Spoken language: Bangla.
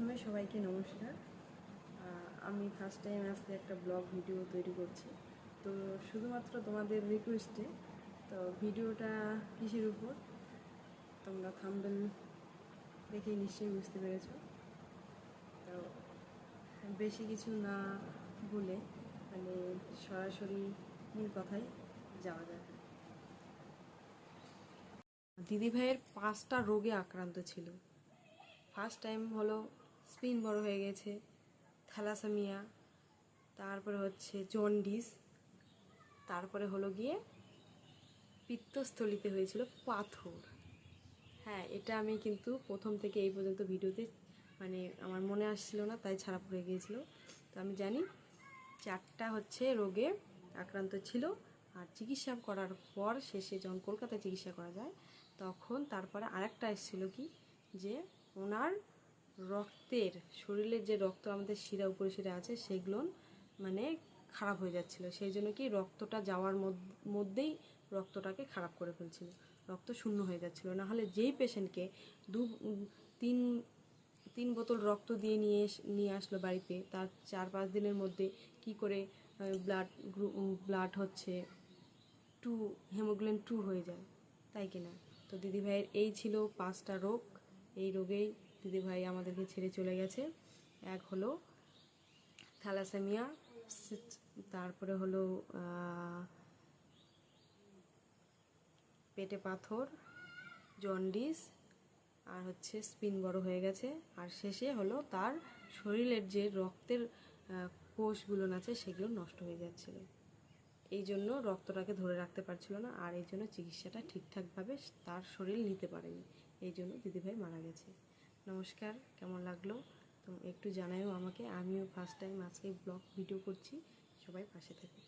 প্রথমে সবাইকে নমস্কার। আমি ফার্স্ট টাইম আজকে একটা ব্লগ ভিডিও তৈরি করছি। তো শুধুমাত্র তোমাদের রিকোয়েস্টে তো ভিডিওটা কিসের উপর? তোমরা থাম্বেল দেখেই নিশ্চয়ই বুঝতে পেরেছ। তো বেশি কিছু না বলে মানে সরাসরি মূল কথায় যাওয়া যায় দিদিভাইয়ের পাঁচটা রোগে আক্রান্ত ছিল। ফার্স্ট টাইম হলো স্পিন বড় হয়ে গেছে, থ্যালাসামিয়া, তারপরে হচ্ছে জন্ডিস, তারপরে হলো গিয়ে পিত্তস্থলিতে হয়েছিল পাথর। হ্যাঁ এটা আমি কিন্তু প্রথম থেকে এই পর্যন্ত ভিডিওতে মানে আমার মনে আসছিল না, তাই ছাড়া পড়ে গিয়েছিল। তো আমি জানি চারটা হচ্ছে রোগে আক্রান্ত ছিল আর চিকিৎসা করার পর শেষে যখন কলকাতায় চিকিৎসা করা যায়, তখন তারপরে আরেকটা এসেছিল কি যে ওনার রক্তের, শরীরের যে রক্ত আমাদের শিরা উপরে শিরা আছে, সেগুলো মানে খারাপ হয়ে যাচ্ছিল। সেই জন্য কি রক্তটা যাওয়ার মধ্যেই রক্তটাকে খারাপ করে ফেলছিল। রক্ত শূন্য হয়ে যাচ্ছিল। না হলে যেই পেশেন্টকে দু, তিন তিন বোতল রক্ত দিয়ে নিয়ে নিয়ে আসলো বাড়িতে, তার চার পাঁচ দিনের মধ্যে কি করে ব্লাড ব্লাড হচ্ছে টু হেমোগ্লোবিন টু হয়ে যায়। তাই কিনা? তো দিদিভাইয়ের এই ছিল পাঁচটা রোগ। এই রোগেই দিদিভাই আমাদেরকে ছেড়ে চলে গেছে। এক হলো থ্যালাসেমিয়া তারপরে হলো পেটে পাথর, জন্ডিস, আর হচ্ছে স্পিন বড় হয়ে গেছে। আর শেষে হলো তার শরীরের যে রক্তের কোষগুলো আছে সেগুলো নষ্ট হয়ে যাচ্ছিল। এই জন্য রক্তটাকে ধরে রাখতে পারছিল না, আর এই জন্য চিকিৎসাটা ঠিকঠাকভাবে তার শরীর নিতে পারেনি। এই জন্য দিদিভাই মারা গেছে। নমস্কার, কেমন লাগল? একটু জানাইও আমাকে। আমিও ফার্স্ট টাইম আজকে ব্লগ ভিডিও করছি। সবাই পাশে থেকে